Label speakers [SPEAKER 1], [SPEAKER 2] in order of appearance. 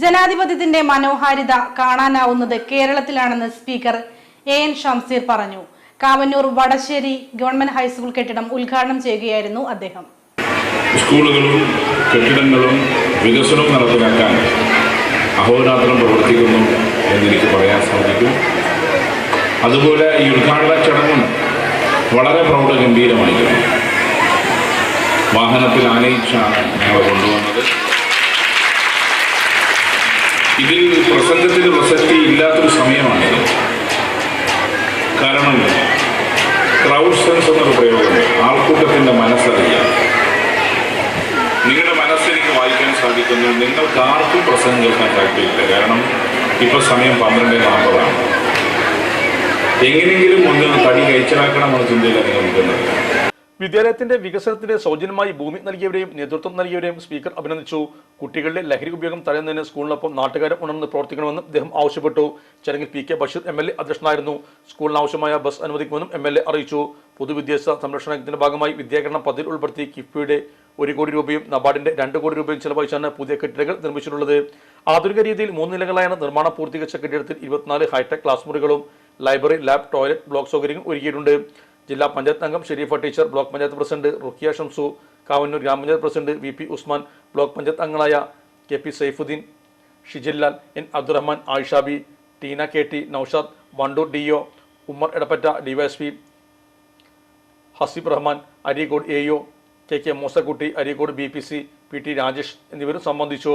[SPEAKER 1] ജനാധിപത്യത്തിന്റെ മനോഹാരിത കാണാനാവുന്നത് കേരളത്തിലാണെന്ന് സ്പീക്കർ എ എൻ ഷംസീർ പറഞ്ഞു. കാവന്നൂർ വടശ്ശേരി ഗവൺമെന്റ് ഹൈസ്കൂൾ കെട്ടിടം ഉദ്ഘാടനം ചെയ്യുകയായിരുന്നു അദ്ദേഹം.
[SPEAKER 2] സ്കൂളുകളും കെട്ടിടങ്ങളും വികസനവും നടപ്പിലാക്കാൻ അഹോരാത്രം പ്രവർത്തിക്കുന്നു എന്നെനിക്ക് പറയാൻ സാധിക്കും. അതുപോലെ ഈ ഉദ്ഘാടന ചടങ്ങും വളരെ പ്രൗഢഗംഭീരമായിരുന്നു. വാഹനത്തിൽ ആനയിച്ചാണ് ഞങ്ങൾ കൊണ്ടുവന്നത്. ഇതിൽ പ്രസംഗത്തിന് പ്രസക്തി ഇല്ലാത്തൊരു സമയമാണ്. കാരണം ക്രൗഡ് സെൻസ് എന്നൊരു പ്രയോഗമുണ്ട്. ആൾക്കൂട്ടത്തിന്റെ മനസ്സറിയാം നിങ്ങളുടെ മനസ്സെനിക്ക് വായിക്കാൻ സാധിക്കുന്നു. നിങ്ങൾക്ക് ആർക്കും പ്രസംഗം കേൾക്കാൻ താല്പര്യമില്ല. കാരണം ഇപ്പൊ സമയം പന്ത്രണ്ട് നാൽപ്പതാണ്. എങ്ങനെയെങ്കിലും ഒന്ന് തടി കഴിച്ചലാക്കണമെന്ന ചിന്തയിലാണ് നിൽക്കുന്നത്.
[SPEAKER 3] വിദ്യാലയത്തിന്റെ വികസനത്തിന് സൗജന്യമായി ഭൂമി നൽകിയവരെയും നേതൃത്വം നൽകിയവരെയും സ്പീക്കർ അഭിനന്ദിച്ചു. കുട്ടികളുടെ ലഹരി ഉപയോഗം തടയുന്നതിന് സ്കൂളിനൊപ്പം നാട്ടുകാരും ഉണർന്ന് പ്രവർത്തിക്കണമെന്നും അദ്ദേഹം ആവശ്യപ്പെട്ടു. ചടങ്ങിൽ P K Basheer M L A അധ്യക്ഷനായിരുന്നു. സ്കൂളിന് ആവശ്യമായ ബസ് അനുവദിക്കുമെന്നും എം എൽ എ അറിയിച്ചു. പൊതുവിദ്യാഭ്യാസ സംരക്ഷണ യജ്ഞത്തിന്റെ ഭാഗമായി വിദ്യാകരണ പദ്ധതി ഉൾപ്പെടുത്തി കിഫ്ബിയുടെ ഒരു കോടി രൂപയും നബാർഡിന്റെ രണ്ട് കോടി രൂപയും ചെലവഴിച്ചാണ് പുതിയ കെട്ടിടങ്ങൾ നിർമ്മിച്ചിട്ടുള്ളത്. ആധുനിക രീതിയിൽ മൂന്ന് നിലകളായാണ് നിർമ്മാണം പൂർത്തീകരിച്ച കെട്ടിടത്തിൽ ഇരുപത്തിനാല് ഹൈടെക് ക്ലാസ് മുറികളും ലൈബ്രറി ലാബ് ടോയ്ലറ്റ് ബ്ലോക്ക് സൗകര്യങ്ങൾ ഒരുക്കിയിട്ടുണ്ട്. ജില്ലാ പഞ്ചായത്ത് അംഗം Sherifa teacher block panchayat president Rukkiya Shamsu Kavannur ഗ്രാമപഞ്ചായത്ത് president V P Usman block panchayat അംഗങ്ങളായ K P Saifuddin Shijinlal N Abdurahman Ayishabi Teena K T Noushad Wandoor D O Ummer Edappatta DYSP Haseeb Rahman Areekode A O K K Moosakutty Areekode B P C P T Rajesh എന്നിവരും സംബന്ധിച്ചു.